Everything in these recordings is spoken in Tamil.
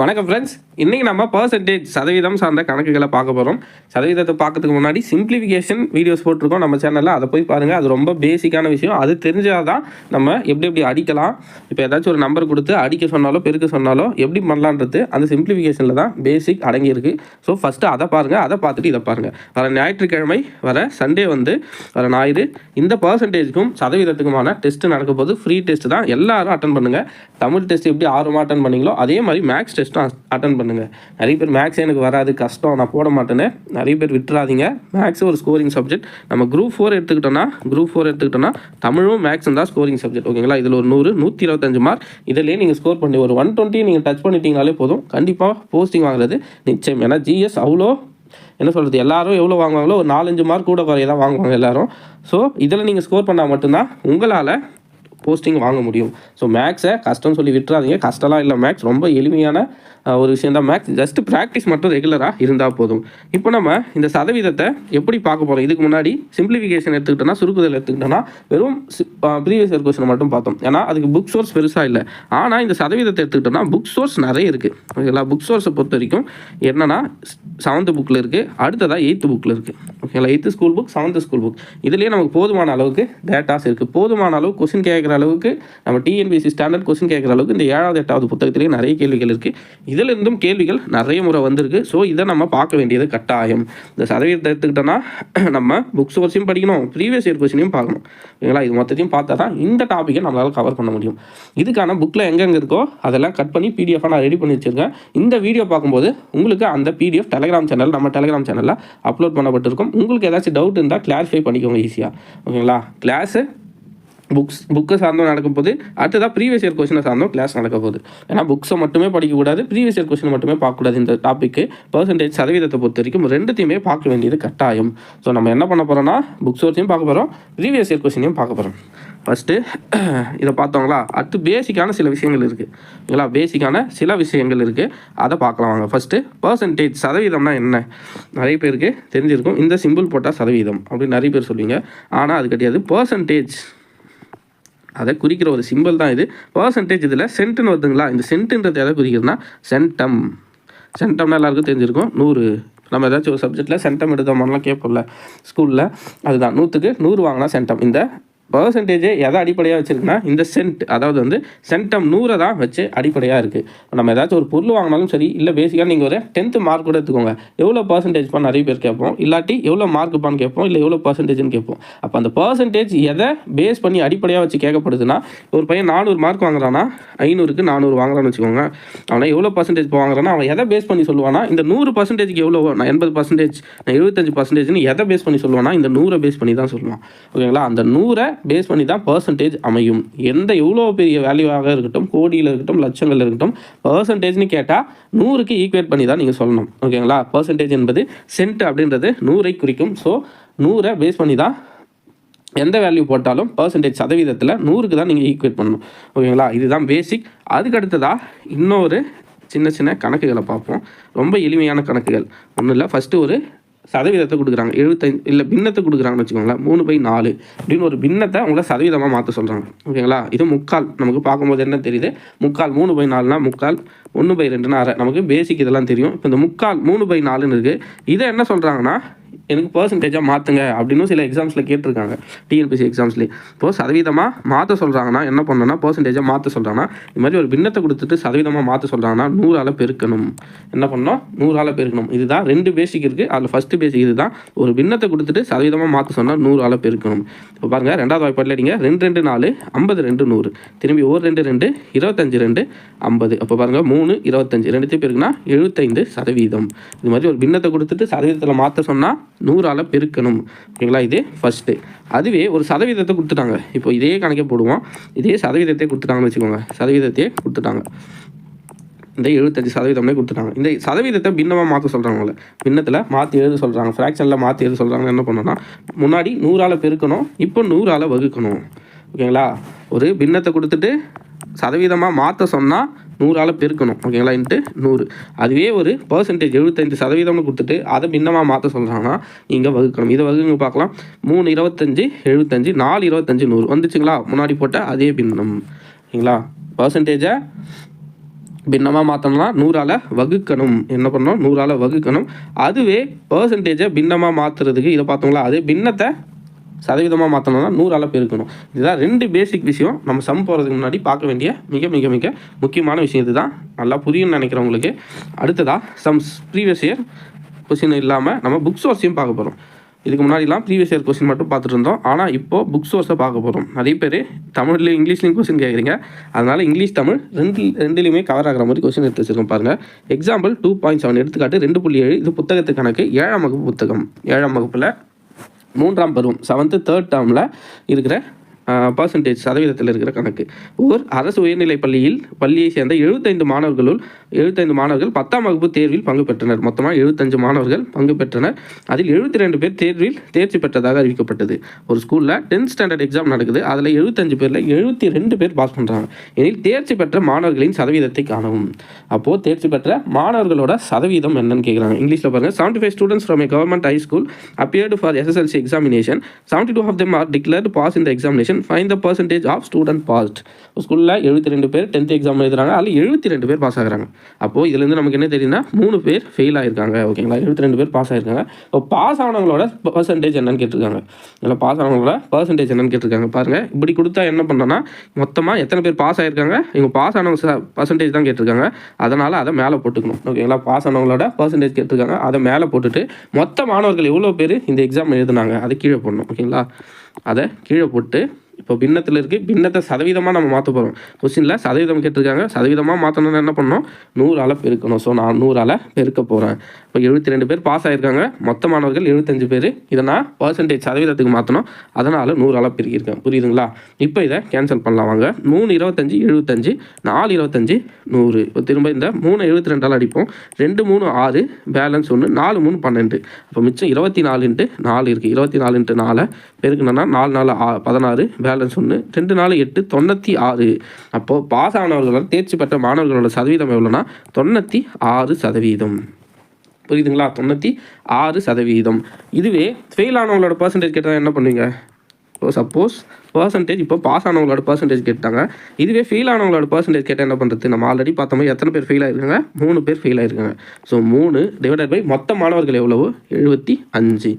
வணக்கம் ஃப்ரெண்ட்ஸ் இன்றைக்கி நம்ம பர்சன்டேஜ் சதவீதம் சார்ந்த கணக்குகளை பார்க்க போகிறோம் சதவீதத்தை பார்க்கறதுக்கு முன்னாடி சிம்பிளிஃபிகேஷன் வீடியோஸ் போட்டிருக்கோம் நம்ம சேனலில் அதை போய் பாருங்கள் அது ரொம்ப பேசிக்கான விஷயம். அது தெரிஞ்சால் தான் நம்ம எப்படி எப்படி அடிக்கலாம். இப்போ ஏதாச்சும் ஒரு நம்பர் கொடுத்து அடிக்க சொன்னாலோ பெருக்க சொன்னாலோ எப்படி பண்ணலான்றது அந்த சிம்பிளிஃபிகேஷனில் தான் பேசிக் அடங்கியிருக்கு. ஸோ ஃபஸ்ட்டு அதை பாருங்கள் அதை பார்த்துட்டு இதை பாருங்கள் வர ஞாயிற்றுக்கிழமை வர சண்டே வந்து வர ஞாயிறு இந்த பர்சன்டேஜுக்கும் சதவீதத்துக்குமான டெஸ்ட் நடக்க போது ஃப்ரீ டெஸ்ட் தான். எல்லாரும் அட்டன் பண்ணுங்கள் தமிழ் டெஸ்ட் எப்படி ஆர்வமாக அட்டன் பண்ணீங்களோ அதே மாதிரி மேக்ஸ் டெஸ்ட்டும் அட்டன் பண்ணுங்கள் நிறைய பேர் மேக்ஸ் எனக்கு வராது கஷ்டம். நான் போட மாட்டேன்னு. நிறைய பேர் விட்டுறாதீங்க. மேக்ஸ் ஒரு ஸ்கோரிங் சப்ஜெக்ட் நம்ம குரூப் ஃபோர் எடுத்துக்கிட்டோம்னா குரூப் ஃபோர் எடுத்துக்கிட்டோம்னா தமிழும் மேக்ஸும் தான் ஸ்கோரிங் சப்ஜெக்ட் ஓகேங்களா இதில் ஒரு நூறு நூற்றி இருபத்தஞ்சு மார்க் இதிலே நீங்கள் ஸ்கோர் பண்ணி ஒரு ஒன் டுவெண்ட்டி நீங்கள் டச் பண்ணிட்டீங்கனாலே போதும். கண்டிப்பாக போஸ்டிங் வாங்குறது நிச்சயம். ஏன்னா ஜிஎஸ் அவ்வளோ என்ன சொல்கிறது எல்லாரும் எவ்வளோ வாங்குவாங்களோ ஒரு நாலஞ்சு மார்க் கூட குறைய தான் வாங்குவாங்க எல்லாரும். ஸோ இதில் நீங்கள் ஸ்கோர் பண்ணால் மட்டும்தான் உங்களால் போஸ்டிங் வாங்க முடியும். ஸோ மேக்ஸை கஷ்டம்னு சொல்லி விட்டுறாதீங்க. கஷ்டம்லாம் இல்லை மேக்ஸ் ரொம்ப எளிமையான ஒரு விஷயம் தான் மேக்ஸ் ஜஸ்ட் ப்ராக்டிஸ் மட்டும் ரெகுலராக இருந்தால் போதும். இப்போ நம்ம இந்த சதவீதத்தை எப்படி பார்க்க போகிறோம் இதுக்கு முன்னாடி சிம்பிளிஃபிகேஷன் எடுத்துக்கிட்டோம்னா சுருக்குதல் எடுத்துக்கிட்டோம்னா வெறும் ப்ரீவியஸ் இயர் கொஸ்டின் மட்டும் பார்த்தோம். ஏன்னா அதுக்கு புக் சோர்ஸ் பெருசாக இல்லை. ஆனால் இந்த சதவீதத்தை எடுத்துக்கிட்டோம்னா புக் சோர்ஸ் நிறைய இருக்குது ஓகேங்களா புக் சோர்ஸை பொறுத்த வரைக்கும் என்னென்னா செவன்த்து புக்கில் இருக்குது அடுத்ததாக எயித்து புக்கில் இருக்குது ஓகேங்களா eight school book seventh school book இதுலேயே நமக்கு போதுமான அளவுக்கு டேட்டாஸ் இருக்குது போதுமான அளவு கொஸ்டின் கேட்குற அளவுக்கு நம்ம டிஎன்பிசி ஸ்டாண்டர்ட் கொஸ்டின் கேட்குற அளவுக்கு இந்த ஏழாவது எட்டாவது புத்தகத்திலேயே நிறைய கேள்விகள் இருக்குது இதிலிருந்தும் கேள்விகள் நிறைய முறை வந்திருக்கு. ஸோ இதை நம்ம பார்க்க வேண்டியது கட்டாயம். இந்த சதவீதத்தை எடுத்துக்கிட்டோன்னா நம்ம புக் சோர்ஸையும் படிக்கணும். ப்ரீவியஸ் இயர் கொஸ்டினையும் பார்க்கணும். ஓகேங்களா? இது மொத்தத்தையும் பார்த்தா தான் இந்த டாப்பிக்கை நம்மளால் கவர் பண்ண முடியும். இதுக்கான புக்கில் எங்கெங்கே இருக்கோ அதெல்லாம் கட் பண்ணி பிடிஎஃபாக நான் ரெடி பண்ணி வச்சுருக்கேன். இந்த வீடியோ பார்க்கும்போது உங்களுக்கு அந்த பிடிஎஃப் டெலிகிராம் சேனல் நம்ம டெலிகிராம் சேனலில் அப்லோட் பண்ணப்பட்டிருக்கும். உங்களுக்கு ஏதாச்சும் டவுட் இருந்தால் கிளாரிஃபை பண்ணிக்கோங்க ஈஸியாக ஓகேங்களா? கிளாஸு புக்ஸ் புக்கை சார்ந்தும் நடக்கும் போது அடுத்ததாக ப்ரீவியஸ் இயர் கொஸ்டினை சார்ந்தும் கிளாஸ் நடக்க போகுது. ஏன்னா புக்ஸை மட்டுமே படிக்கக்கூடாது ப்ரீவியஸ் இயர் கொஸ்டின் மட்டுமே பார்க்கக்கூடாது இந்த டாப்பிக்கு பர்சன்டேஜ் சதவீதத்தை பொறுத்த வரைக்கும் ரெண்டுத்தையுமே பார்க்க வேண்டியது கட்டாயம். ஸோ நம்ம என்ன பண்ண போகிறோம்னா புக் ஒர்ஸையும் பார்க்க போகிறோம் ப்ரீவியஸ் இயர் கொஸ்டினையும் பார்க்க போகிறோம் ஃபஸ்ட்டு இதை பார்த்தோங்களா? அடுத்து பேசிக்கான சில விஷயங்கள் இருக்குது ஓகேங்களா பேசிக்கான சில விஷயங்கள் இருக்குது அதை பார்க்கலாம் வாங்க. ஃபஸ்ட்டு பர்சன்டேஜ் சதவீதம்னா என்ன? நிறைய பேருக்கு தெரிஞ்சிருக்கும். இந்த சிம்பிள் போட்டால் சதவீதம் அப்படின்னு நிறைய பேர் சொல்லுவீங்க. ஆனால் அது கிடையாது. பர்சன்டேஜ் அதை குறிக்கிற ஒரு சிம்பிள் தான் இது. பர்சன்டேஜ் இதில் சென்ட்டுன்னு வருதுங்களா? இந்த சென்ட்டுன்றது எதை குறிக்கிறதுனா சென்டம் சென்டம்னா எல்லாருக்கும் தெரிஞ்சிருக்கும். நூறு. நம்ம ஏதாச்சும் ஒரு சப்ஜெக்ட்டில் சென்டம் எடுத்தோம்லாம் கேட்போம்ல ஸ்கூலில் அதுதான். நூற்றுக்கு நூறு வாங்கினா சென்டம் இந்த பர்சன்டேஜே எதை அடிப்படையாக வச்சுருக்குன்னா இந்த சென்ட் அதாவது வந்து சென்டம் நூறை தான் வச்சு அடிப்படையாக இருக்குது நம்ம ஏதாச்சும் ஒரு பொருள் வாங்கினாலும் சரி இல்லை பேசிக்காக நீங்கள் ஒரு டென்த்து மார்க் கூட எடுத்துக்கோங்க. எவ்வளோ பர்சன்டேஜ் பண்ண நிறைய பேர் கேட்போம். இல்லாட்டி எவ்வளோ மார்க்குப்பான்னு கேட்போம் இல்லை எவ்வளோ பர்சன்டேஜ்னு கேட்போம். அப்போ அந்த பர்சன்டேஜ் எதை பேஸ் பண்ணி அடிப்படையாக வச்சு கேட்கப்படுதுன்னா ஒரு பையன் நானூறு மார்க் வாங்குறான்னா ஐநூறுக்கு நானூறு வாங்குறான்னு வச்சுக்கோங்க. அவனை எவ்வளோ பர்சன்டேஜ் வாங்குறான்னா அவன் எதை பேஸ் பண்ணி சொல்லுவானா இந்த நூறு பர்சன்டேஜ்க்கு எவ்வளோ நான் எண்பது பர்சன்டேஜ் நான் எழுபத்தஞ்சு பர்சன்டேஜ்னு எதை பேஸ் பண்ணி சொல்லுவானா இந்த நூறை பேஸ் பண்ணி தான் சொல்லுவான். ஓகேங்களா? அந்த நூறை பேஸ் பண்ணி தான் பர்சன்டேஜ் அமையும். எந்த எவ்வளோ பெரிய வேல்யூவாக இருக்கட்டும் கோடியில் இருக்கட்டும் லட்சங்கள் இருக்கட்டும் பர்சன்டேஜ்னு கேட்டால் நூறுக்கு ஈக்குவேட் பண்ணி தான் நீங்கள் சொல்லணும். ஓகேங்களா பர்சன்டேஜ் என்பது சென்ட் அப்படின்றது நூறை குறிக்கும். ஸோ நூறை பேஸ் பண்ணி தான் எந்த வேல்யூ போட்டாலும் பர்சன்டேஜ் சதவீதத்தில் நூறுக்கு தான் நீங்கள் ஈக்குவேட் பண்ணணும். ஓகேங்களா இதுதான் பேசிக் அதுக்கு அடுத்ததாக இன்னொரு சின்ன சின்ன கணக்குகளை பார்ப்போம். ரொம்ப எளிமையான கணக்குகள். ஒன்றும் இல்லை. ஃபஸ்ட்டு ஒரு சதவீதத்தை கொடுக்குறாங்க. எழுபத்தஞ்சு இல்லை பின்னத்தை கொடுக்குறாங்கன்னு வச்சுக்கோங்களேன். மூணு பை நாலு அப்படின்னு ஒரு பின்னத்தை அவங்கள சதவீதமாக மாற்ற சொல்கிறாங்க ஓகேங்களா? இது முக்கால். நமக்கு பார்க்கும்போது என்ன தெரியுது? முக்கால் மூணு பை நாலுனா முக்கால் ஒன்று பை ரெண்டுனா அரை. நமக்கு பேசிக் இதெல்லாம் தெரியும். இப்போ இந்த முக்கால் மூணு பை நாலுன்னு இருக்குது இதை என்ன சொல்கிறாங்கன்னா எனக்கு பர்சன்டேஜாக மாற்றுங்க அப்படின்னு சில எக்ஸாம்ஸில் கேட்டிருக்காங்க. டிஎன்பிசி எக்ஸாம்ஸ்லேயே இப்போது சதவீதமாக மாற்ற சொல்கிறாங்கன்னா என்ன பண்ணணும்னா பர்சன்டேஜாக மாற்ற சொல்கிறாங்கன்னா இது மாதிரி ஒரு பின்னத்தை கொடுத்துட்டு சதவீதமாக மாற்ற சொல்கிறாங்கன்னா நூறால் பெருக்கணும். என்ன பண்ணோம் நூறால் பெருக்கணும். இதுதான் ரெண்டு பேசிக் இருக்குது அதில் ஃபஸ்ட்டு பேசிக் இது தான் ஒரு பின்னத்தை கொடுத்துட்டு சதவீதமாக மாற்ற சொன்னால் நூறால் பெருக்கணும். இப்போ பாருங்கள் ரெண்டாவது வாய்ப்பாட்டில் நீங்கள் ரெண்டு ரெண்டு நாலு ஐம்பது ரெண்டு நூறு. திரும்பி ஒரு ரெண்டு ரெண்டு இருபத்தஞ்சு ரெண்டு ஐம்பது. அப்போ பாருங்கள் மூணு இருபத்தஞ்சு. ரெண்டுத்தையும் பேருக்குன்னா எழுபத்தைந்து சதவீதம். இது மாதிரி ஒரு பின்னத்தை கொடுத்துட்டு சதவீதத்தில் மாற்ற சொன்னால் நூறால் பெருக்கணும். ஓகேங்களா? இது ஃபஸ்ட்டு அதுவே ஒரு சதவீதத்தை கொடுத்துட்டாங்க. இப்போ இதே கணக்கே போடுவோம். இதே சதவீதத்தை கொடுத்துட்டாங்கன்னு வச்சுக்கோங்க. சதவீதத்தையே கொடுத்துட்டாங்க. இந்த எழுபத்தஞ்சு சதவீதம்னே கொடுத்துட்டாங்க. இந்த சதவீதத்தை பின்னமாக மாற்ற சொல்கிறாங்களே பின்னத்தில் மாற்றி எழுத சொல்கிறாங்க ஃப்ராக்ஷனில் மாற்றி எழுத சொல்கிறாங்க என்ன பண்ணோன்னா முன்னாடி நூறால் பெருக்கணும் இப்போ நூறால் வகுக்கணும். ஓகேங்களா? ஒரு பின்னத்தை கொடுத்துட்டு சதவீதமாக மாற்ற சொன்னால் நூறால் பெருக்கணும். ஓகேங்களா? இன்ட்டு நூறு. அதுவே ஒரு பர்சன்டேஜ் எழுபத்தஞ்சு சதவீதம்னு கொடுத்துட்டு அதை பின்னமாக மாற்ற சொல்கிறாங்கன்னா நீங்கள் வகுக்கணும். இதை வகுங்க பார்க்கலாம். மூணு இருபத்தஞ்சு எழுபத்தஞ்சு நாலு இருபத்தஞ்சு நூறு. வந்துச்சுங்களா? முன்னாடி போட்ட அதே பின்னம். ஓகேங்களா? பர்சன்டேஜை பின்னமாக மாற்றணும்னா நூறால் வகுக்கணும். என்ன பண்ணணும்? நூறால் வகுக்கணும். அதுவே பர்சன்டேஜை பின்னமாக மாற்றுறதுக்கு இதை பார்த்தோங்களா அது பின்னத்தை சதவீதமாக மாற்றணும்னா நூறால் இருக்கணும். இதுதான் ரெண்டு பேசிக் விஷயம். நம்ம சம் போகிறதுக்கு முன்னாடி பார்க்க வேண்டிய மிக மிக மிக முக்கியமான விஷயம். இதுதான் நல்லா புரியும்னு நினைக்கிறவங்களுக்கு. அடுத்ததாக சம் ப்ரீவியஸ் இயர் கொஸ்டின் இல்லாமல் நம்ம புக் சோர்ஸையும் பார்க்க போகிறோம் இதுக்கு முன்னாடிலாம் ப்ரீவியஸ் இயர் கொஸ்டின் மட்டும் பார்த்துட்டு இருந்தோம். ஆனால் இப்போது புக் சோர்ஸை பார்க்க போகிறோம் நிறைய பேர் தமிழ்லேயும் இங்கிலீஷ்லையும் கொஸ்டின் கேட்குறீங்க அதனால் இங்கிலீஷ் தமிழ் ரெண்டு ரெண்டுலேயுமே கவர் ஆகிற மாதிரி கொஸ்டின் எடுத்து வச்சிருக்கோம் பாருங்கள் எக்ஸாம்பிள் டூ பாயிண்ட் செவன் எடுத்துக்காட்டு ரெண்டு புள்ளி ஏழு இது புத்தகத்து கணக்கு. ஏழாம் வகுப்பு புத்தகம். ஏழாம் வகுப்பில் மூன்றாம் பருவம் செவன்த்து தேர்ட் டேர்மில் இருக்கிற பர்சன்டேஜ் சதவீதத்தில் இருக்கிற கணக்கு. ஓர் அரசு உயர்நிலைப் பள்ளியில் பள்ளியை சேர்ந்த எழுபத்தைந்து மாணவர்களுள் எழுபத்தைந்து மாணவர்கள் பத்தாம் வகுப்பு தேர்வில் பங்கு பெற்றனர். மொத்தமாக எழுபத்தஞ்சு மாணவர்கள் பங்கு பெற்றனர். அதில் எழுபத்தி ரெண்டு பேர் தேர்வில் தேர்ச்சி பெற்றதாக அறிவிக்கப்பட்டது. ஒரு ஸ்கூலில் டென்த் ஸ்டாண்டர்ட் எக்ஸாம் நடக்குது. அதில் எழுபத்தஞ்சு பேரில் எழுபத்தி ரெண்டு பேர் பாஸ் பண்ணுறாங்க எனில் தேர்ச்சி பெற்ற மாணவர்களின் சதவீதத்தை காணவும். அப்போது தேர்ச்சி பெற்ற மாணவர்களோட சதவீதம் என்னன்னு கேட்குறாங்க இங்கிலீஷில் பாருங்கள் seventy five students from a government high school appeared for SSLC examination 72 two of them are declared pass இந்த examination find the percentage of student passed ஸ்கூலில் எழுபத்தி ரெண்டு பேர் டென்த் எக்ஸாம் எழுதுறாங்க. அதில் எழுபத்தி ரெண்டு பேர் பாஸ் ஆகுறாங்க. அப்போது இதுலேருந்து நமக்கு என்ன தெரியுதுன்னா மூணு பேர் ஃபெயில் ஆயிருக்காங்க. ஓகேங்களா எழுபத்தி ரெண்டு பேர் பாஸ் ஆயிருக்காங்க. இப்போ பாஸ் ஆனவங்களோட பர்சன்டேஜ் என்னன்னு கேட்டிருக்காங்க. இதில் பாஸ் ஆனவங்களோட பர்சன்டேஜ் என்னன்னு கேட்டிருக்காங்க. பாருங்கள் இப்படி கொடுத்தா என்ன பண்ணோன்னா மொத்தமாக எத்தனை பேர் பாஸ் ஆயிருக்காங்க? இவங்க பாஸ் ஆனவங்க பர்சன்டேஜ் தான் கேட்டிருக்காங்க. அதனால் அதை மேலே போட்டுக்கணும். ஓகேங்களா பாஸ் ஆனவங்களோட பர்சன்டேஜ் கேட்டிருக்காங்க. அதை மேலே போட்டுட்டு மொத்த மாணவர்கள் எவ்வளோ பேர் இந்த எக்ஸாம் எழுதுனாங்க? அதை கீழே போடணும். ஓகேங்களா அதை கீழே போட்டு இப்போ பின்னத்தில் இருக்குது பின்னத்தை சதவீதமாக நம்ம மாற்ற போகிறோம் கொஸ்டினில் சதவீதம் கேட்டிருக்காங்க. சதவீதமாக மாற்றணும்னா என்ன பண்ணணும்? அலை பெருக்கணும். ஸோ நான் நூறு அலை பெருக்க போகிறேன் இப்போ எழுபத்தி ரெண்டு பேர் பாஸ் ஆகியிருக்காங்க மொத்த மாணவர்கள் எழுபத்தஞ்சு பேர். இதை நான் பர்சன்டேஜ் சதவீதத்துக்கு மாற்றணும் அதனால் நூறு அலை பெருக்கியிருக்கேன் புரியுதுங்களா? இப்போ இதை கேன்சல் பண்ணலாம் வாங்க. மூணு இருபத்தஞ்சி எழுபத்தஞ்சு நாலு இருபத்தஞ்சி நூறு. இப்போ திரும்ப இந்த மூணு எழுபத்தி ரெண்டால் அடிப்போம். ரெண்டு மூணு ஆறு பேலன்ஸ் ஒன்று நாலு மூணு பன்னெண்டு. அப்போ மிச்சம் இருபத்தி நாலு இன்ட்டு நாலு இருக்குது இருபத்தி நாலு இன்ட்டு நாலு. பெருக்கணும்னா நாலு நாலு ஆ பதினாறு பேலன்ஸ் ஒன்று ரெண்டு நாலு எட்டு தொண்ணூற்றி ஆறு. அப்போது பாஸ் ஆனவர்களோட தேர்ச்சி பெற்ற மாணவர்களோட சதவீதம் எவ்வளோனா தொண்ணூற்றி ஆறு சதவீதம். புரியுதுங்களா? தொண்ணூற்றி ஆறு சதவீதம். இதுவே ஃபெயில் ஆனவங்களோட பர்சன்டேஜ் கேட்டால் என்ன பண்ணுவீங்க? இப்போ சப்போஸ் பர்சன்டேஜ் இப்போ பாஸ் ஆனவங்களோட பர்சன்டேஜ் கேட்டாங்க. இதுவே ஃபெயில் ஆனவங்களோட பர்சன்டேஜ் கேட்டால் என்ன பண்ணுறது நம்ம ஆல்ரெடி பார்த்த மாதிரி எத்தனை பேர் ஃபெயில் ஆயிருக்காங்க? மூணு பேர் ஃபெயில் ஆயிருக்காங்க. ஸோ மூணு டிவைடட் பை மொத்த மாணவர்கள் எவ்வளவு? எழுபத்தி அஞ்சு.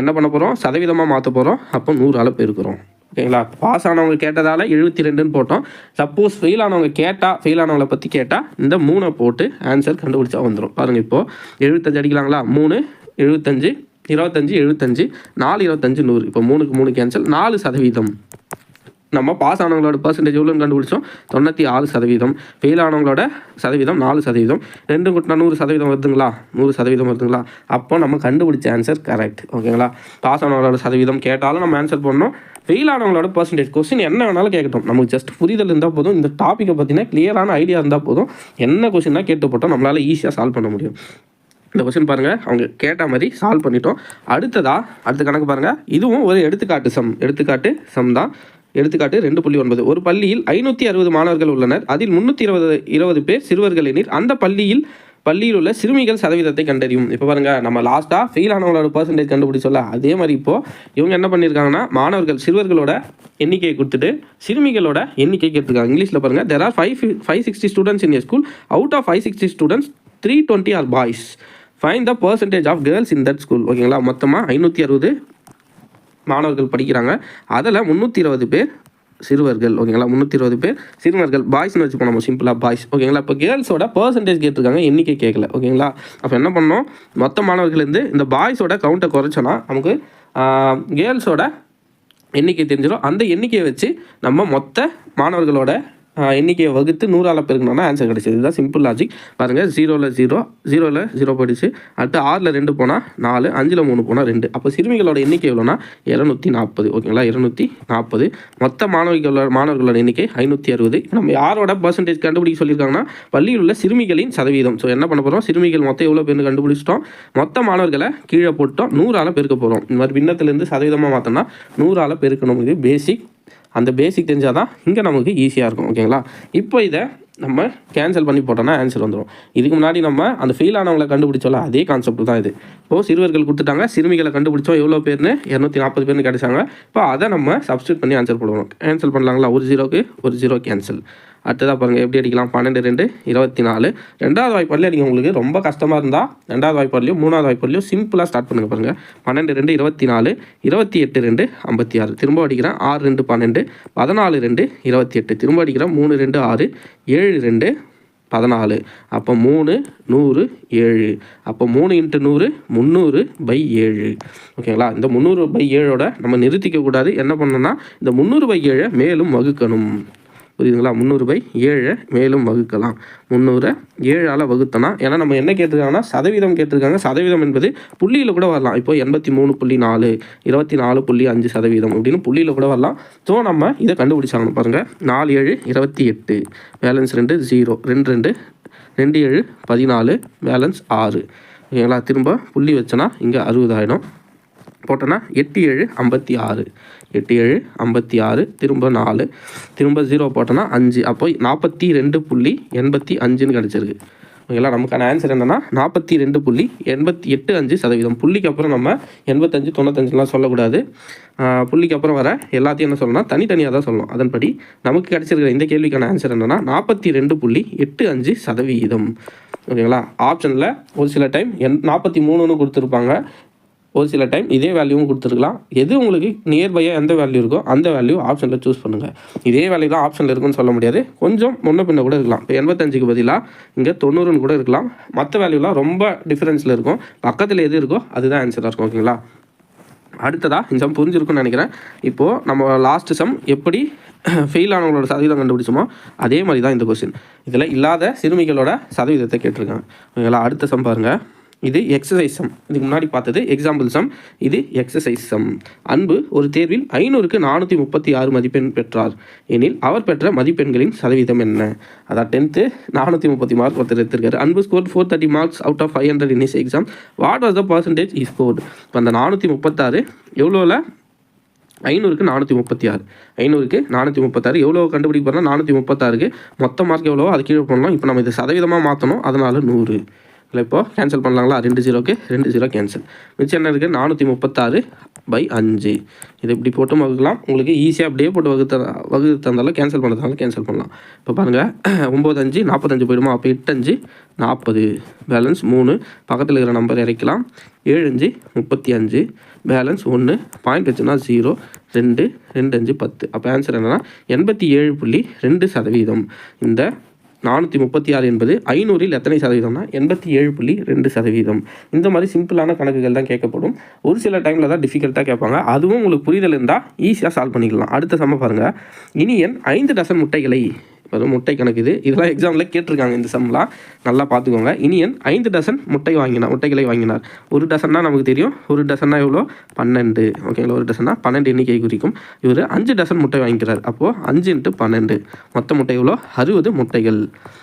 என்ன பண்ண போகிறோம் சதவீதமாக மாற்ற போகிறோம் அப்போ நூறு நூறால் இருக்கிறோம் ஓகேங்களா பாஸ் ஆனவங்க கேட்டதால் எழுபத்தி ரெண்டுன்னு போட்டோம். சப்போஸ் ஃபெயில் ஆனவங்க கேட்டால் ஃபெயில் ஆனவங்களை பற்றி கேட்டால் இந்த மூணை போட்டு ஆன்சர் கண்டுபிடிச்சா வந்துடும் பாருங்கள் இப்போது எழுபத்தஞ்சு அடிக்கலாங்களா? மூணு எழுபத்தஞ்சு இருபத்தஞ்சு எழுபத்தஞ்சு நாலு இருபத்தஞ்சு நூறு. இப்போ மூணுக்கு மூணு கேன்சல் நாலு சதவீதம். நம்ம பாஸ் ஆனவங்களோட பர்சன்டேஜ் எவ்வளோன்னு கண்டுபிடிச்சோம்? தொண்ணூற்றி ஆறு சதவீதம். ஃபெயில் ஆனவங்களோட சதவீதம் நாலு சதவீதம். ரெண்டு கூட்டினா நூறு சதவீதம் வருதுங்களா? நூறு சதவீதம் வருதுங்களா? அப்போ நம்ம கண்டுபிடிச்ச ஆன்சர் கரெக்ட் ஓகேங்களா? பாஸ் ஆனவங்களோட சதவீதம் கேட்டாலும் நம்ம ஆன்சர் பண்ணணும். ஃபெயில் ஆனவங்களோட பர்சன்டேஜ் கொஸ்டின் என்ன வேணாலும் கேட்கட்டும் நமக்கு ஜஸ்ட் புரிதல் இருந்தால் போதும். இந்த டாப்பிக்கை பார்த்தீங்கன்னா கிளியரான ஐடியா இருந்தால் போதும். என்ன கொஸ்டினாக கேட்டு போட்டோம் நம்மளால் ஈஸியாக சால்வ் பண்ண முடியும். இந்த கொஸ்டின் பாருங்கள் அவங்க கேட்ட மாதிரி சால்வ் பண்ணிட்டோம். அடுத்ததா அடுத்த கணக்கு பாருங்கள் இதுவும் ஒரு எடுத்துக்காட்டு சம் எடுத்துக்காட்டு சம் தான். எடுத்துக்காட்டு ரெண்டு புள்ளி ஒன்பது. ஒரு பள்ளியில் ஐநூற்றி அறுபது மாணவர்கள் உள்ளனர். அதில் முந்நூற்றி இருபது இருபது பேர் சிறுவர்கள் எனில் அந்த பள்ளியில் பள்ளியில் உள்ள சிறுமிகள் சதவீதத்தை கண்டறியும். இப்போ பாருங்க நம்ம லாஸ்ட்டாக ஃபெயில் ஆனவங்களோட பர்சன்டேஜ் கண்டுபிடிச்சோல்ல அதே மாதிரி இப்போ இவங்க என்ன பண்ணியிருக்காங்கன்னா மாணவர்கள் சிறுவர்களோட எண்ணிக்கையை கொடுத்துட்டு சிறுமிகளோட எண்ணிக்கை கேட்டிருக்காங்க. இங்கிலீஷில் பாருங்க there are five five sixty students in a school out of five sixty students three twenty are boys find the percentage of girls in that school ஓகேங்களா மொத்தமாக ஐநூற்றி அறுபது மாணவர்கள் படிக்கிறாங்க. அதில் முந்நூற்றி இருபது பேர் சிறுவர்கள் ஓகேங்களா முந்நூற்றி இருபது பேர் சிறுவர்கள். பாய்ஸ்னு வச்சுப்போம் நம்ம சிம்பிளாக பாய்ஸ் ஓகேங்களா இப்போ கேர்ள்ஸோட பர்சன்டேஜ் கேட்டிருக்காங்க எண்ணிக்கை கேட்கல ஓகேங்களா அப்போ என்ன பண்ணோம் மொத்த மாணவர்கள்லேருந்து இந்த பாய்ஸோட கவுண்ட்டை குறைச்சோன்னா நமக்கு கேர்ள்ஸோட எண்ணிக்கை தெரிஞ்சிடும் அந்த எண்ணிக்கையை வச்சு நம்ம மொத்த மாணவர்களோட எண்ணிக்கையை வகுத்து நூறால் பெருக்கணும்னா ஆன்சர் கிடைச்சது. இதுதான் சிம்பிள் லாஜிக் பாருங்கள் ஜீரோவில் ஜீரோ ஜீரோவில் ஜீரோ போயிடுச்சு. அடுத்து ஆறில் ரெண்டு போனால் நாலு அஞ்சில் மூணு போனால் ரெண்டு. அப்போ சிறுமிகளோட எண்ணிக்கை எவ்வளோனா இரநூத்தி நாற்பது. ஓகேங்களா இரநூத்தி நாற்பது. மொத்த மாணவிகளோட மாணவர்களோட எண்ணிக்கை ஐநூற்றி அறுபது. இப்போ நம்ம யாரோட பர்சன்டேஜ் கண்டுபிடிக்க சொல்லியிருக்காங்கன்னா பள்ளியில் உள்ள சிறுமிகளின் சதவீதம். ஸோ என்ன பண்ண போகிறோம் சிறுமிகள் மொத்தம் எவ்வளோ பேர்னு கண்டுபிடிச்சிட்டோம். மொத்த மாணவர்களை கீழே போட்டோம். நூறால் பெருக்க போகிறோம் இந்த மாதிரி பின்னத்துலேருந்து சதவீதமாக மாற்றோம்னா நூறால் பெருக்கணும். இது பேசிக் அந்த பேசிக் தெரிஞ்சால் தான் இங்கே நமக்கு ஈஸியாக இருக்கும் ஓகேங்களா இப்போ இதை நம்ம கேன்சல் பண்ணி போட்டோம்னா ஆன்சர் வந்துடும் இதுக்கு முன்னாடி நம்ம அந்த ஃபெயில் ஆனவங்களை கண்டுபிடிச்சோம்ல அதே கான்செப்ட் தான் இது. இப்போது சிறுவர்கள் கொடுத்துட்டாங்க சிறுமிகளை கண்டுபிடிச்சோம் எவ்வளோ பேர்னு? இரநூத்தி நாற்பது பேர்னு கிடைச்சாங்க. இப்போ அதை நம்ம சப்ஸ்டியூட் பண்ணி ஆன்சர் போடுவோம். கேன்சல் பண்ணலாங்களா? ஒரு ஜீரோக்கு ஒரு ஜீரோ கேன்சல் அடுத்ததாக பாருங்கள் எப்படி அடிக்கலாம்? பன்னெண்டு ரெண்டு இருபத்தி நாலு. ரெண்டாவது வாய்ப்பாடிலே அடிக்க உங்களுக்கு. ரொம்ப கஷ்டமாக இருந்தால் ரெண்டாவது வாய்ப்பாட்லையும் மூணாவது வாய்ப்பாட்லையும் சிம்பிளாக ஸ்டார்ட் பண்ணுங்க பாருங்கள் பன்னெண்டு ரெண்டு இருபத்தி நாலு இருபத்தி எட்டு ரெண்டு ஐம்பத்தி ஆறு. திரும்ப அடிக்கிறேன். ஆறு ரெண்டு பன்னெண்டு பதினாலு ரெண்டு இருபத்தி எட்டு. திரும்ப அடிக்கிறேன். மூணு ரெண்டு ஆறு ஏழு ரெண்டு பதினாலு. அப்போ மூணு நூறு ஏழு. அப்போ மூணு இன்ட்டு நூறு முந்நூறு பை ஏழு. ஓகேங்களா? இந்த முந்நூறு பை ஏழோட நம்ம நிறுத்திக்க கூடாது. என்ன பண்ணணும்னா இந்த முந்நூறு பை ஏழை மேலும் வகுக்கணும். புரியுதுங்களா முந்நூறு பை ஏழை மேலும் வகுக்கலாம். முந்நூறை ஏழால் வகுத்தனா? ஏன்னா நம்ம என்ன கேட்டிருக்காங்கன்னா சதவீதம் கேட்டிருக்காங்க. சதவீதம் என்பது புள்ளியில் கூட வரலாம். இப்போ எண்பத்தி மூணு புள்ளி நாலு இருபத்தி நாலு புள்ளி அஞ்சு சதவீதம் அப்படின்னு புள்ளியில் கூட வரலாம். ஸோ நம்ம இதை கண்டுபிடிச்சாங்க பாருங்கள் நாலு ஏழு இருபத்தி எட்டு பேலன்ஸ் ரெண்டு ஜீரோ ரெண்டு ரெண்டு. ரெண்டு ஏழு பதினாலு பேலன்ஸ் ஆறு. ஓகேங்களா? திரும்ப புள்ளி வச்சோன்னா இங்கே அறுபதாயிரம். போட்டோன்னா எட்டு ஏழு ஐம்பத்தி ஆறு. எட்டு ஏழு ஐம்பத்தி ஆறு திரும்ப நாலு திரும்ப ஜீரோ போட்டோன்னா அஞ்சு. அப்போ நாற்பத்தி ரெண்டு புள்ளி எண்பத்தி அஞ்சுன்னு கிடச்சிருக்கு. ஓகேங்களா? நமக்கான ஆன்சர் என்னன்னா நாற்பத்தி ரெண்டு புள்ளி எண்பத்தி எட்டு அஞ்சு சதவீதம். புள்ளிக்கு அப்புறம் நம்ம எண்பத்தஞ்சு தொண்ணூத்தஞ்சுலாம் சொல்லக்கூடாது. புள்ளிக்கு அப்புறம் வர எல்லாத்தையும் என்ன சொல்லணும்னா தனித்தனியாக தான் சொல்லணும். அதன்படி நமக்கு கிடச்சிருக்கிற இந்த கேள்விக்கான ஆன்சர் என்னென்னா நாற்பத்தி ரெண்டு புள்ளி எட்டு அஞ்சு சதவீதம். ஓகேங்களா? ஆப்ஷனில் ஒரு சில டைம் எண் நாற்பத்தி மூணுன்னு கொடுத்துருப்பாங்க. ஒரு சில டைம் இதே வேல்யூவும் கொடுத்துருக்கலாம். எது உங்களுக்கு நியர்பையாக எந்த வேல்யூ இருக்கோ அந்த வேல்யூ ஆப்ஷனில் சூஸ் பண்ணுங்கள் இதே வேல்யூ தான் ஆப்ஷனில் இருக்குன்னு சொல்ல முடியாது. கொஞ்சம் முன்ன பின்ன கூட இருக்கலாம். இப்போ எண்பத்தஞ்சுக்கு பதிலாக இங்கே தொண்ணூறுன்னு கூட இருக்கலாம். மற்ற வேல்யூலாம் ரொம்ப டிஃப்ரென்ஸில் இருக்கும். பக்கத்தில் எது இருக்கோ அதுதான் ஆன்சராக இருக்கும் ஓகேங்களா அடுத்ததாக இந்த சம் புரிஞ்சிருக்கும்னு நினைக்கிறேன். இப்போது நம்ம லாஸ்ட் சம் எப்படி ஃபெயில் ஆனவங்களோட சதவீதம் கண்டுபிடிச்சோமோ அதே மாதிரி தான் இந்த கொஸ்டின் இதில் இல்லாத சிறுமிகளோட சதவீதத்தை கேட்டிருக்காங்க. ஓகேங்களா அடுத்த சம் பாருங்கள் இது எக்ஸசைஸ் சம் இதுக்கு முன்னாடி பார்த்தது எக்ஸாம்பிள் சம் இது எக்ஸசைஸ் சம் அன்பு ஒரு தேர்வில் ஐநூறுக்கு நானூற்றி முப்பத்தி ஆறு மதிப்பெண் பெற்றார். எனில் அவர் பெற்ற மதிப்பெண்களின் சதவீதம் என்ன? அதான் டென்த்து நானூற்றி முப்பத்தி மார்க் ஒருத்தர் எடுத்திருக்காரு. Anbu score four thirty marks out of five hundred in is exam what was the percentage is scored இப்போ அந்த நானூற்றி முப்பத்தாறு எவ்வளோவில்? ஐநூறுக்கு நானூற்றி முப்பத்தி ஆறு. ஐநூறுக்கு நானூற்றி முப்பத்தாறு. எவ்வளோ கண்டுபிடிக்க போனால் நானூற்றி முப்பத்தாறுக்கு மொத்த மார்க் எவ்வளோ அது கீழே பண்ணலாம் இப்போ நம்ம இது சதவீதமாக மாற்றணும் அதனால் நூறு. இல்லை இப்போ கேன்சல் பண்ணலாங்களா? ரெண்டு ஜீரோக்கு ரெண்டு ஜீரோ கேன்சல் மிச்சம் என்ன இருக்குது நானூற்றி முப்பத்தாறு பை அஞ்சு. இது இப்படி போட்டு வகுக்கலாம். உங்களுக்கு ஈஸியாக அப்படியே போட்டு வகுத்த வகுத்து தந்தாலும் கேன்சல் பண்ணுறதுனால கேன்சல் பண்ணலாம். இப்போ பாருங்கள் ஒம்பது அஞ்சு நாற்பத்தஞ்சு போயிடுமா? அப்போ எட்டு அஞ்சு நாற்பது. பேலன்ஸ் மூணு. பக்கத்தில் இருக்கிற நம்பர் இறக்கலாம். ஏழு அஞ்சு முப்பத்தி அஞ்சு. பேலன்ஸ் ஒன்று பாயிண்ட் வச்சுன்னா ஜீரோ ரெண்டு ரெண்டு அஞ்சு பத்து. அப்போ ஆன்சர் என்னென்னா எண்பத்தி ஏழு புள்ளி ரெண்டு சதவீதம். இந்த நானூற்றி முப்பத்தி ஆறு என்பது ஐநூறில் எத்தனை சதவீதம்னா எண்பத்தி ஏழு புள்ளி ரெண்டு சதவீதம். இந்த மாதிரி சிம்பிளான கணக்குகள் தான் கேட்கப்படும். ஒரு சில டைமில் தான் டிஃபிகல்ட்டாக கேட்பாங்க. அதுவும் உங்களுக்கு புரிதல் இருந்தால் ஈஸியாக சால்வ் பண்ணிக்கலாம். அடுத்த சம பாருங்கள் இனியன் ஐந்து டசன் முட்டைகளை இப்போ முட்டை கணக்கு இது இதெல்லாம் எக்ஸாமில் கேட்டிருக்காங்க இந்த சம்லாம் நல்லா பார்த்துக்கோங்க. இனியன் ஐந்து டசன் முட்டை வாங்கினார் முட்டைகளை வாங்கினார். ஒரு டசன்னா நமக்கு தெரியும். ஒரு டசன்னா எவ்வளோ? பன்னெண்டு. ஓகேங்களா ஒரு டசன்னா பன்னெண்டு எண்ணிக்கை குறிக்கும். இவர் அஞ்சு டசன் முட்டை வாங்கிக்கிறார். அப்போது அஞ்சு இன்ட்டு பன்னெண்டு. மொத்த முட்டை எவ்வளோ? அறுபது முட்டைகள்.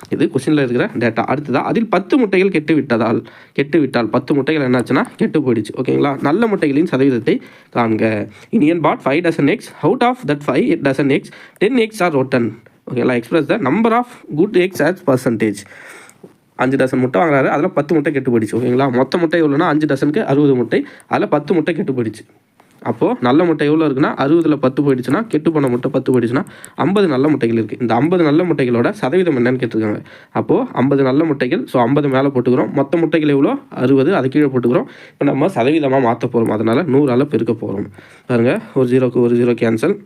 இது கொஸ்டினில் இருக்கிற டேட்டா அடுத்ததாக அதில் பத்து முட்டைகள் கெட்டு விட்டதால் கெட்டு விட்டால் பத்து முட்டைகள் என்னாச்சுன்னா கெட்டு போயிடுச்சு. ஓகேங்களா நல்ல முட்டைகளின் சதவீதத்தை காண்க. Iniyan bought five dozen eggs out of that five dozen eggs ten eggs are rotten ஓகேங்களா express the number of good eggs as percentage அஞ்சு டசன் முட்டை வாங்குறாரு அதில் பத்து முட்டை கெட்டு போயிடுச்சு ஓகேங்களா மொத்த முட்டை எவ்வளோனா அஞ்சு டசனுக்கு அறுபது முட்டை அதில் பத்து முட்டை கெட்டு போயிடுச்சு. அப்போது நல்ல முட்டை எவ்வளோ இருக்குன்னா அறுபதில் பத்து போயிடுச்சுன்னா கெட்டு போன முட்டை பத்து போயிடுச்சுன்னா ஐம்பது நல்ல முட்டைகள் இருக்குது இந்த ஐம்பது நல்ல முட்டைகளோட சதவீதம் என்னன்னு கேட்டிருக்காங்க. அப்போது ஐம்பது நல்ல முட்டைகள் ஸோ ஐம்பது மேலே போட்டுக்கிறோம். மொத்த முட்டைகள் எவ்வளோ? அறுபது அது கீழே போட்டுக்கிறோம். இப்போ நம்ம சதவீதமாக மாற்ற போகிறோம் அதனால் நூறால் பெருக்க போகிறோம் பாருங்கள் ஒரு ஜீரோக்கு ஒரு ஜீரோ கேன்சல்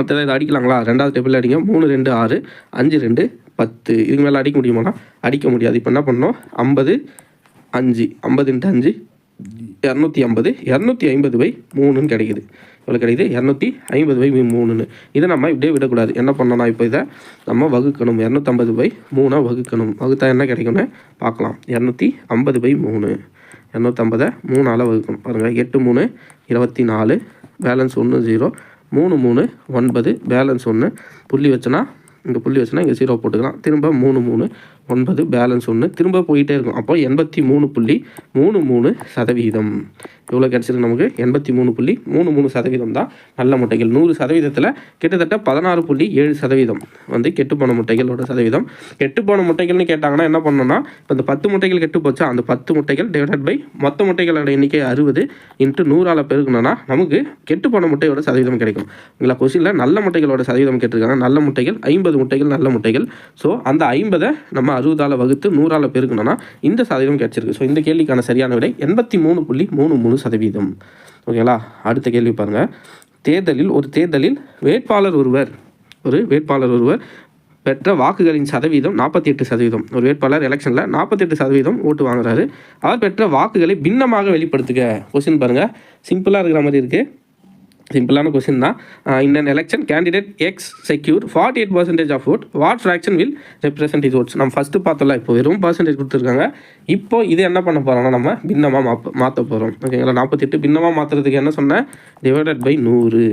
மற்ற இதை அடிக்கலாங்களா? ரெண்டாவது டேபிள் அடிங்க. மூணு ரெண்டு ஆறு அஞ்சு ரெண்டு பத்து. இதுக்கு மேலே அடிக்க முடியுமானா அடிக்க முடியாது. இப்போ என்ன பண்ணோம் ஐம்பது அஞ்சு. ஐம்பது இன்ட்டு அஞ்சு இரநூத்தி ஐம்பது. இரநூத்தி ஐம்பது பை மூணுன்னு கிடைக்குது. இவ்வளோ கிடைக்குது? இரநூத்தி ஐம்பது பை மூணுன்னு. இதை நம்ம இப்படியே விடக்கூடாது. என்ன பண்ணோம்னா இப்போ இதை நம்ம வகுக்கணும். இரநூத்தம்பது பை மூணாக வகுக்கணும். வகுத்தா என்ன கிடைக்கும்னு பார்க்கலாம். இரநூத்தி ஐம்பது பை மூணு. இரநூத்தம்பதை மூணால் வகுக்கணும். பாருங்கள் எட்டு மூணு இருபத்தி நாலு. பேலன்ஸ் ஒன்று ஜீரோ. மூணு மூணு ஒன்பது பேலன்ஸ் ஒன்று புள்ளி வச்சோன்னா இங்கே புள்ளி வச்சோன்னா இங்கே ஜீரோ போட்டுக்கலாம். திரும்ப மூணு மூணு ஒன்பது பேலன்ஸ் ஒன்று திரும்ப போயிட்டே இருக்கும். அப்போ எண்பத்தி மூணு புள்ளி மூணு மூணு சதவீதம். எவ்வளோ கிடச்சிருக்கு நமக்கு? எண்பத்தி மூணு புள்ளி மூணு மூணு சதவீதம் தான். நல்ல முட்டைகள். நூறு சதவீதத்தில் கிட்டத்தட்ட பதினாறு புள்ளி ஏழு சதவீதம் வந்து கெட்டுப்போன முட்டைகளோட சதவீதம். கெட்டுப்போன முட்டைகள்னு கேட்டாங்கன்னா என்ன பண்ணணும்னா இப்போ இந்த பத்து முட்டைகள் கெட்டு போச்சா அந்த பத்து முட்டைகள் டிவைடட் பை மொத்த முட்டைகளோட எண்ணிக்கை அறுபது இன்ட்டு நூறால் பெருக்கணும்னா நமக்கு கெட்டுப்போன முட்டையோட சதவீதம் கிடைக்கும். உங்களை கொஸ்டினில் நல்ல முட்டைகளோட சதவீதம் கேட்டிருக்காங்க. நல்ல முட்டைகள் ஐம்பது முட்டைகள் நல்ல முட்டைகள். ஸோ அந்த ஐம்பதை நம்ம அறுபதால் வகுத்து நூறால் பெருக்கணும்னா இந்த சதவீதம் கிடைச்சிருக்கு. ஸோ இந்த கேள்விக்கான சரியான விடை எண்பத்தி மூணு புள்ளி மூணு மூணு சதவீதம். ஓகேங்களா அடுத்த கேள்வி பாருங்கள் தேர்தலில் ஒரு தேர்தலில் வேட்பாளர் ஒருவர் ஒரு வேட்பாளர் ஒருவர் பெற்ற வாக்குகளின் சதவீதம் நாற்பத்தி எட்டு சதவீதம். ஒரு வேட்பாளர் எலெக்ஷனில் நாற்பத்தெட்டு சதவீதம் ஓட்டு வாங்குறாரு. அவர் பெற்ற வாக்குகளை பின்னமாக வெளிப்படுத்துக. கொஸ்டின் பாருங்கள் சிம்பிளாக இருக்கிற மாதிரி இருக்குது சிம்பிளான கொஸ்டின் தான். In election candidate X secure forty eight percentage of vote what fraction will represent is votes நம்ம ஃபஸ்ட்டு பார்த்தோம்ல இப்போ வெறும் பர்சன்டேஜ் கொடுத்துருக்காங்க. இப்போ இது என்ன பண்ண போகிறோம்னா நம்ம பின்னமாக மாப்ப மாற்ற போகிறோம் ஓகேங்களா? நாற்பத்தெட்டு பின்னமாக மாற்றுறதுக்கு என்ன சொன்னேன்? டிவைடட் பை நூறு.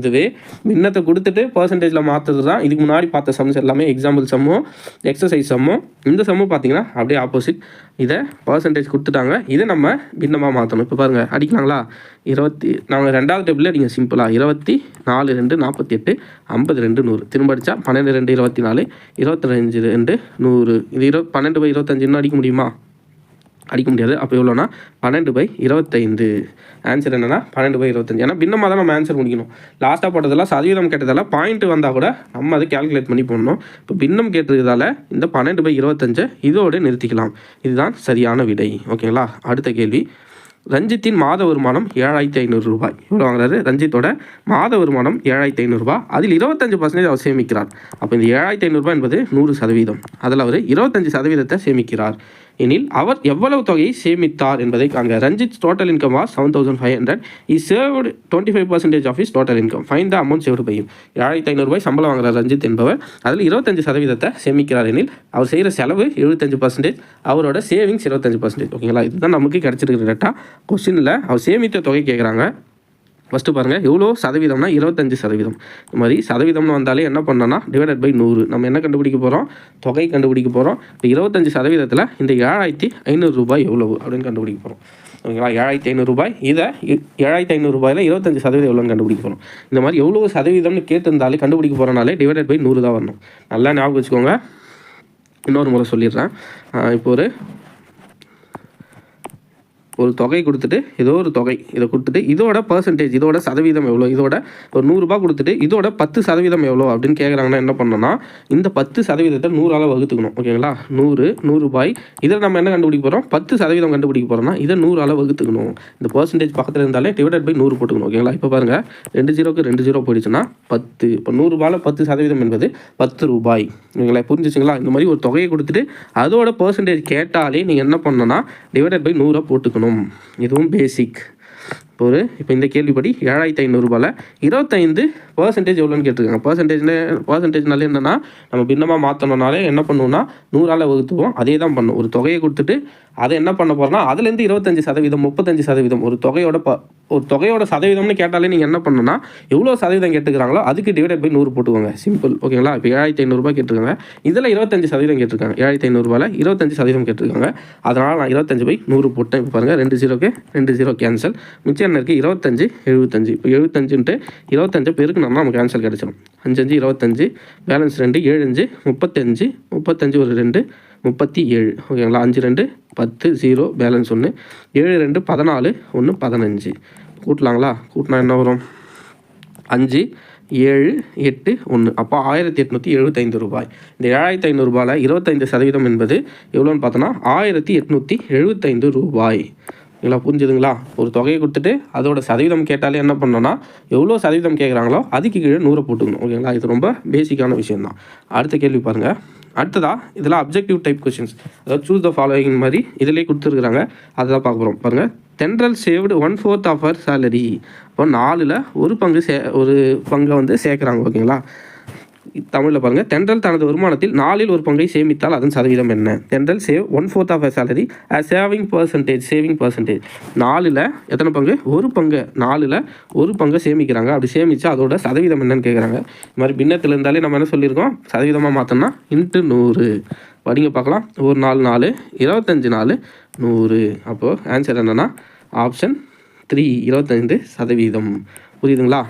இதுவே பின்னத்தை கொடுத்துட்டு பர்சன்டேஜில் மாற்றுறது தான். இதுக்கு முன்னாடி பார்த்த சம்ஸ் எல்லாமே எக்ஸாம்பிள் சம்மும் எக்ஸசைஸ் சம்மும் இந்த சம்மும் பார்த்தீங்கன்னா அப்படியே ஆப்போசிட் இதை பர்சன்டேஜ் கொடுத்துட்டாங்க. இதை நம்ம பின்னமாக மாற்றணும் இப்போ பாருங்கள் அடிக்கலாங்களா? இருபத்தி நாங்கள் ரெண்டாவது டேபிளில் நீங்கள் சிம்பிளாக இருபத்தி நாலு ரெண்டு நாற்பத்தி எட்டு ஐம்பது ரெண்டு நூறு. திரும்ப அடித்தா பன்னெண்டு ரெண்டு இருபத்தி நாலு இருபத்தஞ்சு ரெண்டு நூறு. இது இரு பன்னெண்டு பை இருபத்தஞ்சுன்னு அடிக்க முடியுமா? அடிக்க முடியாது. அப்போ எவ்வளோனா பன்னெண்டு பை இருபத்தைந்து. ஆன்சர் என்னன்னா பன்னெண்டு பை இருபத்தஞ்சு ஏன்னா பின்னமாக தான் நம்ம ஆன்சர் முடிக்கணும். லாஸ்ட்டாக போட்டதெல்லாம் சதவீதம் கேட்டதெல்லாம் பாயிண்ட் வந்தால் கூட நம்ம அதை கால்குலேட் பண்ணி போடணும். இப்போ பின்னம் கேட்டதால் இந்த பன்னெண்டு பை இருபத்தஞ்சை இதோடு நிறுத்திக்கலாம். இதுதான் சரியான விடை. ஓகேங்களா அடுத்த கேள்வி. ரஞ்சித்தின் மாத வருமானம் ஏழாயிரத்தி ஐநூறு ரூபாய். இவ்வளோ வாங்குறாரு. ரஞ்சித்தோட மாத வருமானம் ஏழாயிரத்தி ஐநூறுரூபா அதில் இருபத்தஞ்சு பர்சன்டேஜ் அவர் சேமிக்கிறார். அப்போ இந்த ஏழாயிரத்தி ஐநூறுரூபா என்பது நூறு சதவீதம். அதில் அவர் இருபத்தஞ்சு சதவீதத்தை சேமிக்கிறார். எனில் அவர் எவ்வளவு தொகையை சேமித்தார் என்பதை காண்க. Ranjith total income was seven thousand five hundred he saved twenty five percentage of is total income find the amount saved பையும் ஏழாயிரத்தி ஐநூறுபாய் சம்பளம் வாங்குற ரஞ்சித் என்பவர். அதில் இருபத்தஞ்சு சதவீதத்தை சேமிக்கிறார் எனில் அவர் செய்கிற செலவு எழுபத்தஞ்சு பர்சன்டேஜ் அவரோட சேவிங்ஸ் இருபத்தஞ்சு பர்சன்டேஜ் ஓகேங்களா இதுதான் நமக்கு கிடச்சிருக்கிற டேட்டா கொஸ்டினில் அவர் சேமித்த தொகை கேட்குறாங்க. ஃபஸ்ட்டு பாருங்கள் எவ்வளோ சதவீதம்னா இருபத்தஞ்சி சதவீதம். இந்த மாதிரி சதவீதம்னு வந்தாலே என்ன பண்ணோன்னா டிவைடட் பை நூறு. நம்ம என்ன கண்டுபிடிக்க போகிறோம் தொகை கண்டுபிடிக்க போகிறோம் இப்போ இருபத்தஞ்சி சதவீதத்தில் இந்த ஏழாயிரத்தி ஐநூறு ரூபாய் எவ்வளவு அப்படின்னு கண்டுபிடிக்க போகிறோம் ஓகேங்களா? ஏழாயிரத்தி ஐநூறுரூபாய் இதை ஏழாயிரத்தி ஐநூறுரூபாயில் இருபத்தஞ்சி சதவீதம் எவ்வளோன்னு கண்டுபிடிக்க போகிறோம் இந்த மாதிரி எவ்வளோ சதவீதம்னு கேட்டிருந்தாலே கண்டுபிடிக்க போகிறனாலே டிவைடட் பை நூறு தான் வரணும். நல்லா ஞாபகம் வச்சுக்கோங்க. இன்னொரு முறை சொல்லிடுறேன். இப்போ ஒரு ஒரு தொகை கொடுத்துட்டு ஏதோ ஒரு தொகை இதை கொடுத்துட்டு இதோட பர்சன்டேஜ் இதோட சதவீதம் எவ்வளோ? இதோட ஒரு நூறுரூபா கொடுத்துட்டு இதோட பத்து சதவீதம் எவ்வளோ அப்படின்னு கேட்குறாங்கன்னா என்ன பண்ணோம்னா இந்த பத்து சதவீதத்தை நூறால் வகுத்துக்கணும். ஓகேங்களா நூறு நூறுரூபாய் இதில் நம்ம என்ன கண்டுபிடிக்க போகிறோம் பத்து சதவீதம் கண்டுபிடிக்க போகிறோம்னா இதை நூறால் வகுத்துக்கணும். இந்த பர்சன்டேஜ் பக்கத்தில் இருந்தாலே டிவைடட் பை நூறு போட்டுக்கணும். ஓகேங்களா இப்போ பாருங்கள் ரெண்டு ஜீரோக்கு ரெண்டு ஜீரோ போயிடுச்சுன்னா பத்து. இப்போ நூறுரூபாவில் பத்து சதவீதம் என்பது பத்து ரூபாய். ஓகேங்களா புரிஞ்சிச்சுங்களா? இந்த மாதிரி ஒரு தொகையை கொடுத்துட்டு அதோட பர்சன்டேஜ் கேட்டாலே நீங்கள் என்ன பண்ணணும்னா டிவைடட் பை நூறாக போட்டுக்கணும். இதுவும் பேசிக் இப்போ ஒரு இப்போ இந்த கேள்விப்படி ஏழாயிரத்தி ஐநூறுரூபாவில் இருபத்தைந்து பர்சன்டேஜ் எவ்வளோன்னு கேட்டிருக்காங்க. பர்சன்டேஜ்னு பர்சன்டேஜ்னாலே என்னென்னா நம்ம பின்னமாக மாற்றணும்னாலே என்ன பண்ணுவோம்னா நூறால் வகுத்துவோம். அதே தான் பண்ணும். ஒரு தொகையை கொடுத்துட்டு அதை என்ன பண்ண போகிறோம்னா அதுலேருந்து இருபத்தஞ்சி சதவீதம் முப்பத்தஞ்சு சதவீதம் ஒரு தொகையோட ப ஒரு தொகையோட சதவீதம்னு கேட்டாலே நீங்கள் என்ன பண்ணணும்னா எவ்வளோ சதவீதம் கேட்டுக்கிறாங்களோ அதுக்கு டிவைட் பை நூறு போட்டுக்கோங்க. சிம்பிள் ஓகேங்களா இப்போ ஏழாயிரத்தி ஐநூறுரூபா கேட்டிருக்காங்க. இதில் இருபத்தஞ்சு சதவீதம் கேட்டிருக்காங்க. ஏழாயிரத்தி ஐநூறுரூபாவில் இருபத்தஞ்சு சதவீதம் கேட்டிருக்காங்க. அதனால் நான் இருபத்தஞ்சு பை நூறு போட்டேன். இப்போ பாருங்கள் ரெண்டு ஜீரோக்கு ரெண்டு ஜீரோ கேன்சல் மிச்சம் என்ன இருக்குது இருபத்தஞ்சு எழுபத்தஞ்சு. இப்போ எழுபத்தஞ்சுன்ட்டு இருபத்தஞ்சு பேருக்கு நம்ம நமக்கு கேன்சல் கிடச்சிடும் அஞ்சஞ்சு இருபத்தஞ்சு பேலன்ஸ் ரெண்டு ஏழு அஞ்சு முப்பத்தஞ்சு முப்பத்தஞ்சு ஒரு ரெண்டு முப்பத்தி ஏழு. ஓகேங்களா அஞ்சு ரெண்டு பத்து ஜீரோ பேலன்ஸ் ஒன்று ஏழு ரெண்டு பதினாலு ஒன்று பதினஞ்சு. கூட்டலாங்களா? கூட்டினா என்ன வரும்? அஞ்சு ஏழு எட்டு ஒன்று. அப்போ ஆயிரத்தி எட்நூற்றி எழுபத்தைந்து ரூபாய். இந்த ஏழாயிரத்தி ஐநூறுரூபாயில் இருபத்தைந்து சதவீதம் என்பது எவ்வளோன்னு பார்த்தோன்னா ஆயிரத்தி எட்நூற்றி எழுபத்தைந்து ரூபாய். ஓகேங்களா புரிஞ்சுதுங்களா? ஒரு தொகையை கொடுத்துட்டு அதோட சதவீதம் கேட்டாலே என்ன பண்ணோன்னா எவ்வளோ சதவீதம் கேட்குறாங்களோ அதுக்கு கீழே நூறை போட்டுக்கணும். ஓகேங்களா? இது ரொம்ப பேசிக்கான விஷயம் தான் அடுத்த கேள்வி பாருங்கள் அடுத்ததாக இதெல்லாம் அப்ஜெக்டிவ் டைப் கொஷின்ஸ் அதாவது சூஸ் த ஃபாலோயிங் மாதிரி இதிலே கொடுத்துருக்குறாங்க. அதை தான் பார்க்க போகிறோம் பாருங்கள் Thendral saved one fourth of her salary இப்போ நாலில் ஒரு பங்கு சே ஒரு பங்கை வந்து சேர்க்குறாங்க ஓகேங்களா? தமிழில் பாருங்கள் தென்றல் தனது வருமானத்தில் நாலில் ஒரு பங்கை சேமித்தால் அதன் சதவீதம் என்ன? Thendral save one fourth of salary saving percentage saving percentage நாலில் எத்தனை பங்கு? ஒரு பங்கு. நாலில் ஒரு பங்கை சேமிக்கிறாங்க. அப்படி சேமித்து அதோட சதவீதம் என்னன்னு கேட்குறாங்க இது மாதிரி பின்னத்தில் இருந்தாலே நம்ம என்ன சொல்லியிருக்கோம்? சதவீதமாக மாற்றோம்னா இன்ட்டு நூறு. படிங்க பார்க்கலாம். ஒரு நாலு நாலு. இருபத்தஞ்சி நாலு. நூறு. அப்போது ஆன்சர் என்னென்னா ஆப்ஷன் த்ரீ இருபத்தைந்து சதவீதம். புரியுதுங்களா?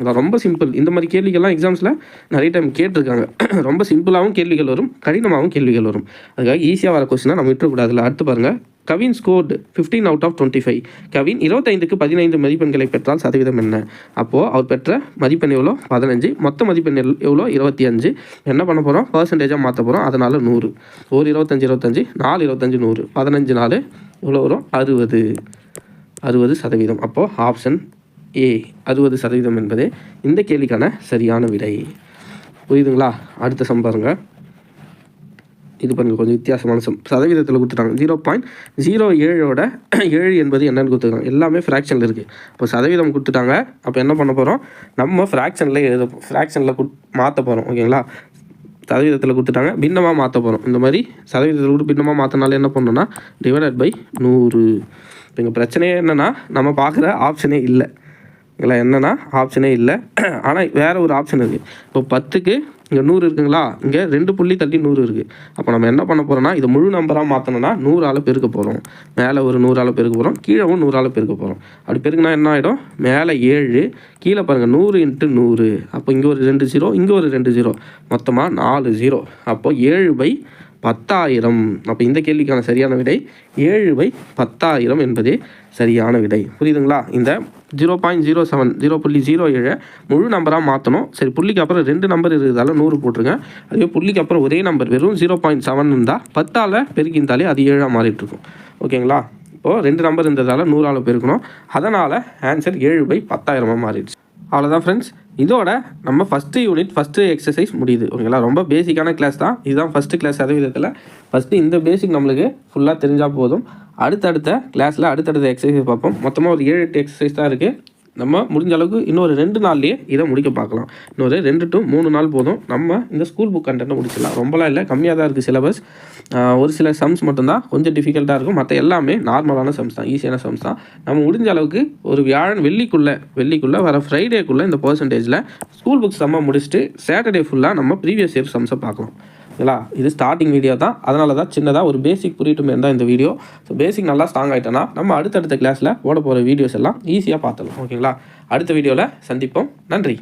அதான் ரொம்ப சிம்பிள் இந்த மாதிரி கேள்விகள்லாம் எக்ஸாம்ஸில் நிறைய டைம் கேட்டிருக்காங்க. ரொம்ப சிம்பிளாகவும் கேள்விகள் வரும் கடினமாகவும் கேள்விகள் வரும். அதுக்காக ஈஸியாக வர கொஸ்டினாக நம்ம விட்டுறக்கூடாதுல அடுத்து பாருங்கள் Kavin scored 15 out of twenty five Kavin இருபத்தைந்துக்கு பதினைந்து மதிப்பெண்களை பெற்றால் சதவீதம் என்ன? அப்போது அவர் பெற்ற மதிப்பெண் எவ்வளோ? பதினஞ்சு. மொத்த மதிப்பெண் எல்- எவ்வளோ? இருபத்தி அஞ்சு. என்ன பண்ண போகிறோம் பர்சன்டேஜாக மாற்ற போகிறோம் அதனால் நூறு. ஒரு இருபத்தஞ்சு இருபத்தஞ்சி. நாலு இருபத்தஞ்சு நூறு. பதினஞ்சு நாலு. எவ்வளோ வரும்? அறுபது. அறுபது சதவீதம். அப்போது ஆப்ஷன் ஏ அறுபது சதவீதம் என்பதே இந்த கேள்விக்கான சரியான விடை. புரியுதுங்களா? அடுத்த சம் பாருங்க. இது பண்ணுங்க கொஞ்சம் வித்தியாசமான சம். சதவீதத்தில் கொடுத்துட்டாங்க. ஜீரோ பாயிண்ட் ஜீரோ ஏழோட ஏழு என்பது என்னன்னு கொடுத்துருக்காங்க. எல்லாமே ஃப்ராக்ஷனில் இருக்குது இப்போ சதவீதம் கொடுத்துட்டாங்க. அப்போ என்ன பண்ண போகிறோம் நம்ம ஃப்ராக்ஷனில் எழுத ஃப்ராக்ஷனில் மாற்ற போகிறோம் ஓகேங்களா? சதவீதத்தில் கொடுத்துட்டாங்க. பின்னமாக மாற்ற போகிறோம் இந்த மாதிரி சதவீதத்தில் கூட பின்னமாக மாற்றினால என்ன பண்ணோன்னா டிவைடட் பை நூறு. இப்போ இங்கே பிரச்சனையே என்னென்னா நம்ம பார்க்குற ஆப்ஷனே இல்லை. இதில் என்னென்னா ஆப்ஷனே இல்லை. ஆனால் வேறு ஒரு ஆப்ஷன் இருக்குது இப்போ பத்துக்கு இங்கே நூறு இருக்குங்களா? இங்கே ரெண்டு புள்ளி தள்ளி நூறு இருக்குது அப்போ நம்ம என்ன பண்ண போகிறோம்னா இதை முழு நம்பராக மாற்றணும்னா நூறால் பெருக்க போகிறோம் மேலே ஒரு நூறால் பெருக்க போகிறோம் கீழவும் நூறால் பெருக்க போகிறோம் அப்படி பெருக்குனா என்ன ஆகிடும் மேலே ஏழு கீழே பாருங்கள் நூறு இன்ட்டு நூறு. அப்போ இங்கே ஒரு ரெண்டு ஜீரோ இங்கே ஒரு ரெண்டு ஜீரோ மொத்தமாக நாலு ஜீரோ அப்போது ஏழு பை பத்தாயிரம். அப்போ இந்த கேள்விக்கான சரியான விடை ஏழு பை பத்தாயிரம் என்பதே சரியான விடை. புரியுதுங்களா? இந்த zero point zero seven zero புள்ளி ஜீரோ ஏழை முழு நம்பராக மாற்றணும் சரி புள்ளிக்கு அப்புறம் ரெண்டு நம்பர் இருக்கிறதால நூறு போட்டுருங்க. அதுவே புள்ளிக்கு அப்புறம் ஒரே நம்பர் வெறும் ஜீரோ பாயிண்ட் செவன் இருந்தால் பத்தால் பெருக்கியிருந்தாலே அது ஏழாக மாறிட்டு இருக்கும் ஓகேங்களா? இப்போது ரெண்டு நம்பர் இருந்ததால் நூறால் பெருக்கணும். அதனால் ஆன்சர் ஏழு பை பத்தாயிரமாக மாறிடுச்சு. அவ்வளோதான் ஃப்ரெண்ட்ஸ் இதோட நம்ம ஃபஸ்ட்டு யூனிட் ஃபஸ்ட்டு எக்ஸசைஸ் முடியுது. ஓகேங்களா? ரொம்ப பேசிக்கான கிளாஸ் தான். இதுதான் ஃபஸ்ட்டு கிளாஸ் சதவீதத்தில் ஃபஸ்ட்டு இந்த பேசிக் நம்மளுக்கு ஃபுல்லாக தெரிஞ்சால் போதும். அடுத்தடுத்த கிளாஸில் அடுத்தடுத்த எக்ஸசைஸ் பார்ப்போம். மொத்தமாக ஒரு ஏழு எட்டு எக்ஸசைஸ் தான் இருக்குது நம்ம முடிஞ்ச அளவுக்கு இன்னொரு ரெண்டு நாள்லேயே இதை முடிக்க பார்க்கலாம். இன்னொரு ரெண்டு டு மூணு நாள் போதும். நம்ம இந்த ஸ்கூல் புக் கண்டென்ட்டை முடிச்சிடலாம். ரொம்பலாம் இல்லை கம்மியாக தான் இருக்குது சிலபஸ் ஒரு சில சம்ஸ் மட்டும்தான். கொஞ்சம் டிஃபிகல்ட்டாக இருக்கும். மற்ற எல்லாமே நார்மலான சம்ஸ் தான் ஈஸியான சம்ஸ் தான். நம்ம முடிஞ்ச அளவுக்கு ஒரு வியாழன் வெள்ளிக்குள்ளே வெள்ளிக்குள்ளே வர ஃப்ரைடேக்குள்ளே இந்த பர்சன்டேஜில் ஸ்கூல் புக் செம்ம முடிச்சுட்டு சாட்டர்டே ஃபுல்லாக நம்ம ப்ரீவியஸ் இயர் சம்ஸை பார்க்கலாம். ஓகேங்களா இது ஸ்டார்டிங் வீடியோ தான். அதனால தான் சின்னதாக ஒரு பேசிக் புரியட்டுமே தான் இந்த வீடியோ ஸோ பேசிக் நல்லா ஸ்ட்ராங் ஆகிட்டோன்னா நம்ம அடுத்தடுத்த கிளாஸில் ஓட போகிற வீடியோஸ் எல்லாம் ஈஸியாக பார்த்துடலாம். ஓகேங்களா அடுத்த வீடியோவில் சந்திப்போம். நன்றி.